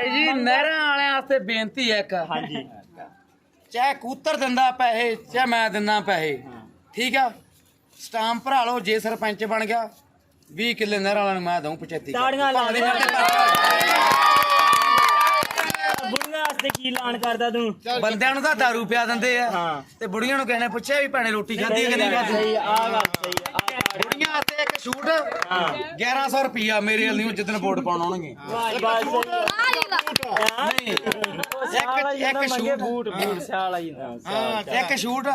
ਭਾਈ ਜੀ ਨਹਿਰਾਂ ਵਾਲਿਆਂ ਵਾਸਤੇ ਬੇਨਤੀ ਹੈ ਇੱਕ। ਹਾਂਜੀ। ਚਾਹੇ ਕੂਤਰ ਦਿੰਦਾ ਪੈਸੇ ਚਾਹੇ ਮੈਂ ਦਿੰਦਾ ਪੈਸੇ। ਠੀਕ ਆ? ਸਟਾਂਪ ਭਰਾ ਲਓ ਜੇ ਸਰਪੰਚ ਬਣ ਗਿਆ 20 ਕਿੱਲੇ ਨਹਿਰਾਂ ਵਾਲਿਆਂ ਨੂੰ ਮੈਂ ਦਊਂ 75 ਤਾੜੀਆਂ ਲਾ ਪਰਚਾ ਬੁੜੀਆਂ ਵਾਸਤੇ ਕੀ ਐਲਾਨ ਕਰਦਾ ਤੂੰ। ਬੰਦਿਆਂ ਨੂੰ ਤਾਂ ਦਾਰੂ ਪਿਆ ਦਿੰਦੇ ਆ। ਤੇ ਬੁੜੀਆਂ ਨੂੰ ਕਹਿੰਦੇ ਪੁੱਛਿਆ ਵੀ ਭੈਣੇ ਰੋਟੀ ਖਾਧੀ ਕਿ ਨਹੀਂ ਖਾਧੀ? ਸਹੀ ਆ ਗੱਲ ਸਹੀ ਆ। ਬੁੜੀਆਂ ਵਾਸਤੇ ਇੱਕ ਸ਼ੂਟ ਹਾਂ। 1100 ਰੁਪਿਆ ਮੇਰੇ ਵੱਲ ਨਹੀਂ ਜਿੱਦਣ ਵੋਟ ਪਾਉਣ ਆਉਣਗੇ। ਨਹੀਂ। ਇੱਕ ਇੱਕ ਸ਼ੂਟ। ਬੂਟ ਬੂਟ ਸਿਆਲ ਆਈ ਹਾਂ ਇੱਕ ਸ਼ੂਟ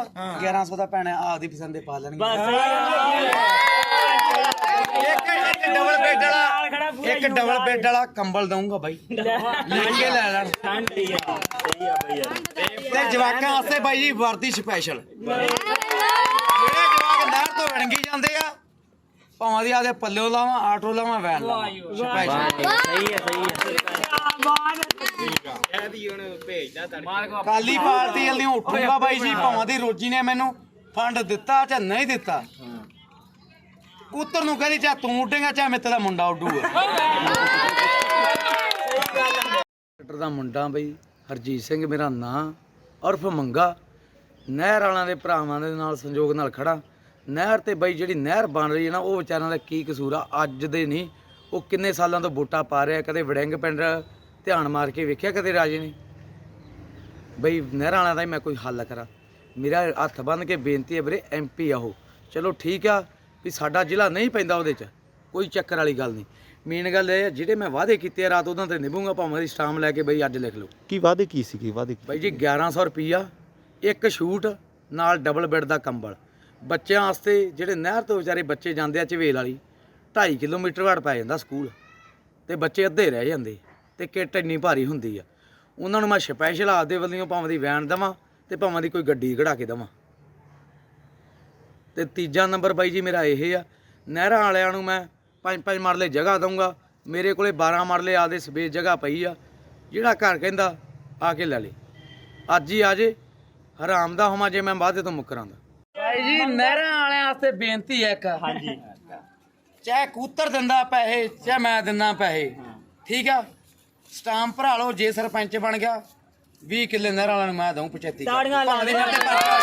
1100 ਦਾ ਭੈਣੇ ਆਪਦੀ ਪਸੰਦ ਦੇ ਪਾ ਲੈਣਗੇ। ਇੱਕ ਇੱਕ ਡਬਲ ਬੈੱਡ ਵਾਲਾ ਇੱਕ ਡਬਲ ਬੈੱਡ ਵਾਲਾ ਕੰਬਲ ਦਊਂਗਾ ਬਾਈ। ਲੈ। ਕੇ ਲੈ ਲੈਣ। ਠੰਡ ਹੀ ਆ। ਸਹੀ ਆ ਬਈ ਯਾਰ। ਤੇ ਜਵਾਕਾਂ ਵਾਸਤੇ ਬਾਈ ਜੀ ਵਰਦੀ ਸਪੈਸ਼ਲ ਜਿਹੜੇ ਜਵਾਕ ਨਹਿਰ ਤੋਂ ਵੜੰਗੀ ਜਾਂਦੇ ਆ ਭਾਵਾਂ ਦੀ ਆਦੇ ਪੱਲਿਓ ਲਾਵਾਂ ਆਟੋ ਲਾਵਾਂ ਵੈਨ ਲਾਵਾਂ ਸਪੈਸ਼ਲ ਸਹੀ ਆ ਸਹੀ ਕਾਲੀ ਪਾਰਟੀ ਵਾਲੀ ਉੱਠੂਗਾ ਬਾਈ ਜੀ ਭਾਵਾਂ ਦੀ ਰੋਜੀ ਨੇ ਮੈਨੂੰ ਫੰਡ ਦਿੱਤਾ ਜਾਂ ਨਹੀਂ ਦਿੱਤਾ? ਕੂਤਰ ਨੂੰ ਕਹਿੰਦੀ ਚਾ ਤੂੰ ਉੱਡੇਗਾ ਚਾ ਮੈਂ ਤੇਰਾ ਮੁੰਡਾ ਉੱਡੂਗਾ। ਡਾਕਟਰ ਦਾ ਮੁੰਡਾ ਬਈ ਹਰਜੀਤ ਸਿੰਘ ਮੇਰਾ ਨਾਂ ਉਰਫ ਮੰਗਾ। ਨਹਿਰ ਵਾਲਿਆਂ ਦੇ ਭਰਾਵਾਂ ਦੇ ਨਾਲ ਸੰਯੋਗ ਨਾਲ ਖੜਾ। ਨਹਿਰ ਤੇ ਬਈ ਜਿਹੜੀ ਨਹਿਰ ਬਣ ਰਹੀ ਹੈ ਨਾ ਉਹ ਵਿਚਾਰਿਆਂ ਦਾ ਕੀ ਕਸੂਰ ਆ? ਅੱਜ ਦੇ ਨਹੀਂ ਉਹ ਕਿੰਨੇ ਸਾਲਾਂ ਤੋਂ ਵੋਟਾਂ ਪਾ ਰਿਹਾ ਕਦੇ ਵੜਿੰਗ ਪਿੰਡ ਧਿਆਨ ਮਾਰ ਕੇ ਵੇਖਿਆ ਕਦੇ ਰਾਜੇ ਨੇ? ਬਈ ਨਹਿਰਾਂ ਵਾਲਿਆਂ ਦਾ ਹੀ ਮੈਂ ਕੋਈ ਹੱਲ ਕਰਾਂ। ਮੇਰਾ ਹੱਥ ਬੰਨ ਕੇ ਬੇਨਤੀ ਹੈ ਵੀਰੇ ਐਮਪੀ ਆ ਉਹ। ਚਲੋ ਠੀਕ ਆ ਵੀ ਸਾਡਾ ਜ਼ਿਲ੍ਹਾ ਨਹੀਂ ਪੈਂਦਾ ਉਹਦੇ 'ਚ। ਕੋਈ ਚੱਕਰ ਵਾਲੀ ਗੱਲ ਨਹੀਂ। ਮੇਨ ਗੱਲ ਇਹ ਆ ਜਿਹੜੇ ਮੈਂ ਵਾਅਦੇ ਕੀਤੇ ਆ ਰਾਤ ਉਹਨਾਂ ਤੇ ਨਿਭੂੰਗਾ ਭਾਵੇਂ ਦੀ ਸਟਾਮ ਲੈ ਕੇ ਬਈ ਅੱਜ ਲਿਖ ਲਓ। ਕੀ ਵਾਅਦੇ ਕੀ ਸੀ ਕੀ ਵਾਅਦੇ ਬਾਈ ਜੀ 1100 ਰੁਪਈਆ ਇੱਕ ਸ਼ੂਟ ਨਾਲ ਡਬਲ ਬੈੱਡ ਦਾ ਕੰਬਲ। ਬੱਚਿਆਂ ਵਾਸਤੇ ਜਿਹੜੇ ਨਹਿਰ ਤੋਂ ਵਿਚਾਰੇ ਬੱਚੇ ਜਾਂਦੇ ਆ ਝਵੇਲ ਵਾਲੀ 2.5 ਕਿਲੋਮੀਟਰ ਵਾੜ ਪੈ ਜਾਂਦਾ ਸਕੂਲ। ਤੇ ਬੱਚੇ ਅੱਧੇ ਰਹਿ ਜਾਂਦੇ। ਤੇ ਕਿੱਟ ਇੰਨੀ ਭਾਰੀ ਹੁੰਦੀ ਆ। ਉਹਨਾਂ ਨੂੰ ਮੈਂ ਸਪੈਸ਼ਲ ਆਪਦੇ ਵੱਲੋਂ ਭਾਵੇਂ ਦੀ ਵੈਨ ਦੇਵਾਂ ਤੇ ਭਾਵੇਂ ਦੀ ਕੋਈ ਗੱਡੀ ਕਢਾ ਕੇ ਦੇਵਾਂ। ਤੇ ਤੀਜਾ ਨੰਬਰ ਬਾਈ ਜੀ ਮੇਰਾ ਇਹ ਆ ਨਹਿਰਾਂ ਵਾਲਿਆਂ ਨੂੰ ਮੈਂ ਪੰਜ ਪੰਜ ਮਰਲੇ ਜਗ੍ਹਾ ਦਊਂਗਾ। ਮੇਰੇ ਕੋਲੇ 12 ਮਰਲੇ ਆਦੇ ਸਪੇਸ ਜਗ੍ਹਾ ਪਈ ਆ ਜਿਹੜਾ ਘਰ ਕਹਿੰਦਾ ਆ ਕੇ ਲੈ ਲੇ। ਅੱਜ ਹੀ ਆ ਜੇ ਹਰਾਮ ਦਾ ਹੋਵਾਂ ਜੇ ਮੈਂ ਵਾਅਦੇ ਤੋਂ ਮੁੱਕਰਾਂ ਦਾ ਭਾਈ ਜੀ ਨਹਿਰਾਂ ਵਾਲਿਆਂ ਵਾਸਤੇ ਬੇਨਤੀ ਹੈ ਇੱਕ। ਹਾਂਜੀ। ਚਾਹੇ ਕੂਤਰ ਦਿੰਦਾ ਪੈਸੇ ਚਾਹੇ ਮੈਂ ਦਿੰਦਾ ਪੈਸੇ। ਠੀਕ ਆ? ਸਟਾਂਪ ਭਰਾ ਲਓ ਜੇ ਸਰਪੰਚ ਬਣ ਗਿਆ 20 ਕਿੱਲੇ ਨਹਿਰਾਂ ਵਾਲਿਆਂ ਨੂੰ ਮੈਂ ਦਊਂ 75 ਤਾੜੀਆਂ ਲਾ ਭਾਵੇਂ ਮੇਰੇ ਤੇ ਪਰਚਾ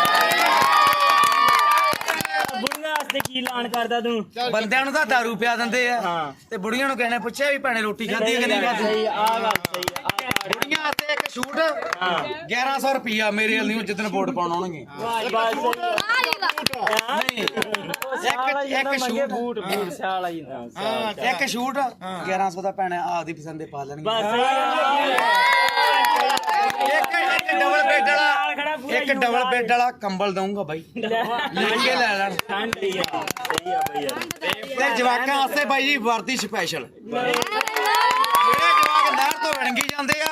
ਬੁੜੀਆਂ ਵਾਸਤੇ ਕੀ ਐਲਾਨ ਕਰਦਾ ਤੂੰ? ਹੋਵੇ। ਬੰਦਿਆਂ ਨੂੰ ਤਾਂ ਦਾਰੂ ਪਿਆ ਦਿੰਦੇ ਆ। ਤੇ ਬੁੜੀਆਂ ਨੂੰ ਕਹਿੰਦੇ ਪੁੱਛਿਆ ਵੀ ਭੈਣੇ ਰੋਟੀ ਖਾਧੀ ਕਿ ਨਹੀਂ ਖਾਧੀ? ਸਹੀ ਆ। ਗੱਲ ਸਹੀ ਹਾਂ। 1100 ਰੁਪਿਆ ਮੇਰੇ ਵੱਲ ਨਹੀਂ ਜਿੱਦਣ ਵੋਟ ਪਾਉਣ ਆਉਣਗੇ। ਇੱਕ ਇੱਕ ਸ਼ੂਟ। ਬੂਟ ਬੂਟ ਸਿਆਲ ਆਈ ਹਾਂ ਇੱਕ ਸ਼ੂਟ 1100 ਦਾ ਭੈਣੇ ਆਪਦੀ ਪਸੰਦ ਦੇ ਪਾ ਲੈਣਗੇ। ਇੱਕ ਇੱਕ ਡਬਲ ਬੈੱਡ ਵਾਲਾ ਇੱਕ ਡਬਲ ਬੈੱਡ ਵਾਲਾ ਕੰਬਲ ਦਊਂਗਾ ਬਾਈ। ਲੈ। ਕੇ ਲੈ ਲੈਣ। ਠੰਡ ਹੀ ਆ ਸਹੀ ਆ ਬਈ ਯਾਰ। ਤੇ ਜਵਾਕਾਂ ਵਾਸਤੇ ਬਾਈ ਜੀ ਵਰਦੀ ਸਪੈਸ਼ਲ ਜਿਹੜੇ ਜਵਾਕ ਨਹਿਰ ਤੋਂ ਵੜੰਗੀ ਜਾਂਦੇ ਆ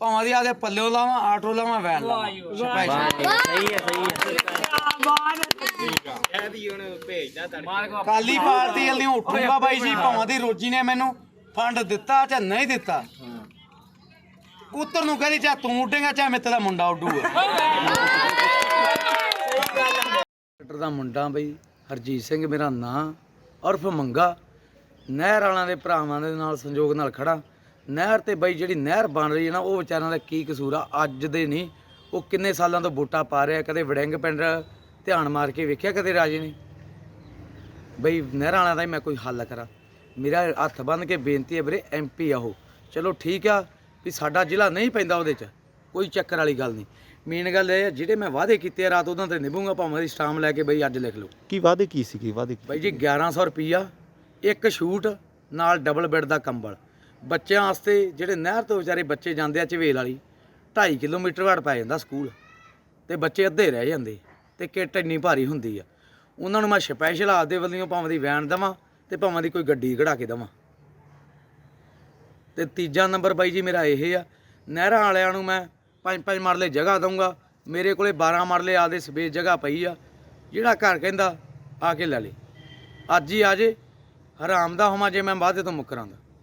ਭਾਵਾਂ ਦੀ ਆਦੇ ਪੱਲਿਓ ਲਾਵਾਂ ਆਟੋ ਲਾਵਾਂ ਵੈਨ ਲਾਵਾਂ। ਸਪੈਸ਼ਲ ਸਹੀ ਆ ਸਹੀ ਆ ਕਾਲੀ ਪਾਰਟੀ ਵਾਲੀ ਉੱਠੂਗਾ ਬਾਈ ਜੀ ਭਾਵਾਂ ਦੀ ਰੋਜੀ ਨੇ ਮੈਨੂੰ ਫੰਡ ਦਿੱਤਾ ਜਾਂ ਨਹੀਂ ਦਿੱਤਾ। ਕੂਤਰ ਨੂੰ ਕਹਿੰਦੀ ਚਾ ਤੂੰ ਉੱਡੇਗਾ ਚਾ ਮੈਂ ਤੇਰਾ ਮੁੰਡਾ ਉੱਡੂਗਾ। ਡਾਕਟਰ ਦਾ ਮੁੰਡਾ ਬਈ ਹਰਜੀਤ ਸਿੰਘ ਮੇਰਾ ਨਾਂ ਉਰਫ ਮੰਗਾ। ਨਹਿਰ ਵਾਲਿਆਂ ਦੇ ਭਰਾਵਾਂ ਦੇ ਨਾਲ ਸੰਯੋਗ ਨਾਲ ਖੜਾ ਨਹਿਰ ਤੇ ਬਈ ਜਿਹੜੀ ਨਹਿਰ ਬਣ ਰਹੀ ਹੈ ਨਾ ਉਹ ਵਿਚਾਰਿਆਂ ਦਾ ਕੀ ਕਸੂਰ ਆ? ਅੱਜ ਦੇ ਨਹੀਂ ਉਹ ਕਿੰਨੇ ਸਾਲਾਂ ਤੋਂ ਵੋਟਾਂ ਪਾ ਰਿਹਾ ਕਦੇ ਵੜਿੰਗ ਪਿੰਡ ਧਿਆਨ ਮਾਰ ਕੇ ਵੇਖਿਆ ਕਦੇ ਰਾਜੇ ਨੇ? ਬਈ ਨਹਿਰਾਂ ਵਾਲਿਆਂ ਦਾ ਹੀ ਮੈਂ ਕੋਈ ਹੱਲ ਕਰਾਂ। ਮੇਰਾ ਹੱਥ ਬੰਨ ਕੇ ਬੇਨਤੀ ਹੈ ਵੀਰੇ ਐਮਪੀ ਆ ਉਹ। ਚਲੋ ਠੀਕ ਆ ਵੀ ਸਾਡਾ ਜ਼ਿਲ੍ਹਾ ਨਹੀਂ ਪੈਂਦਾ ਉਹਦੇ 'ਚ ਕੋਈ ਚੱਕਰ ਵਾਲੀ ਗੱਲ ਨਹੀਂ। ਮੇਨ ਗੱਲ ਇਹ ਆ ਜਿਹੜੇ ਮੈਂ ਵਾਅਦੇ ਕੀਤੇ ਆ ਰਾਤ ਉਹਨਾਂ ਤੇ ਨਿਭੂੰਗਾ ਭਾਵੇਂ ਦੀ ਸਟਾਮ ਲੈ ਕੇ ਬਈ ਅੱਜ ਲਿਖ ਲਓ। ਕੀ ਵਾਅਦੇ ਕੀ ਸੀ ਕੀ ਵਾਅਦੇ ਕੀ ਬਾਈ ਜੀ 1100 ਰੁਪਈਆ ਇੱਕ ਸ਼ੂਟ ਨਾਲ ਡਬਲ ਬੈੱਡ ਦਾ ਕੰਬਲ। ਬੱਚਿਆਂ ਵਾਸਤੇ ਜਿਹੜੇ ਨਹਿਰ ਤੋਂ ਵਿਚਾਰੇ ਬੱਚੇ ਜਾਂਦੇ ਆ ਚਵੇਲ ਵਾਲੀ 2.5 ਕਿਲੋਮੀਟਰ ਵਾੜ ਪੈ ਜਾਂਦਾ ਸਕੂਲ। ਤੇ ਬੱਚੇ ਅੱਧੇ ਰਹਿ ਜਾਂਦੇ, ਤੇ ਕਿੱਟ ਇੰਨੀ ਭਾਰੀ ਹੁੰਦੀ ਆ। ਉਹਨਾਂ ਨੂੰ ਮੈਂ ਸਪੈਸ਼ਲ ਆਪਦੇ ਵੱਲੋਂ ਭਾਵੇਂ ਦੀ ਵੈਨ ਦੇਵਾਂ ਤੇ ਭਾਵੇਂ ਦੀ ਕੋਈ ਗੱਡੀ ਕਢਾ ਕੇ ਦੇਵਾਂ। ਤੇ ਤੀਜਾ ਨੰਬਰ ਬਾਈ ਜੀ ਮੇਰਾ ਇਹ ਆ, ਨਹਿਰਾਂ ਵਾਲਿਆਂ ਨੂੰ ਮੈਂ ਪੰਜ ਪੰਜ ਮਰਲੇ ਜਗ੍ਹਾ ਦਊਂਗਾ। ਮੇਰੇ ਕੋਲੇ 12 ਮਰਲੇ ਆਦੇ ਸਪੇਸ ਜਗ੍ਹਾ ਪਈ ਆ। ਜਿਹੜਾ ਘਰ ਕਹਿੰਦਾ ਆ ਕੇ ਲੈ ਲੇ। ਅੱਜ ਹੀ ਆ ਜੇ, ਹਰਾਮ ਦਾ ਹੋਵਾਂ ਜੇ ਮੈਂ ਵਾਅਦੇ ਤੋਂ ਮੁਕਰਾਂਦਾ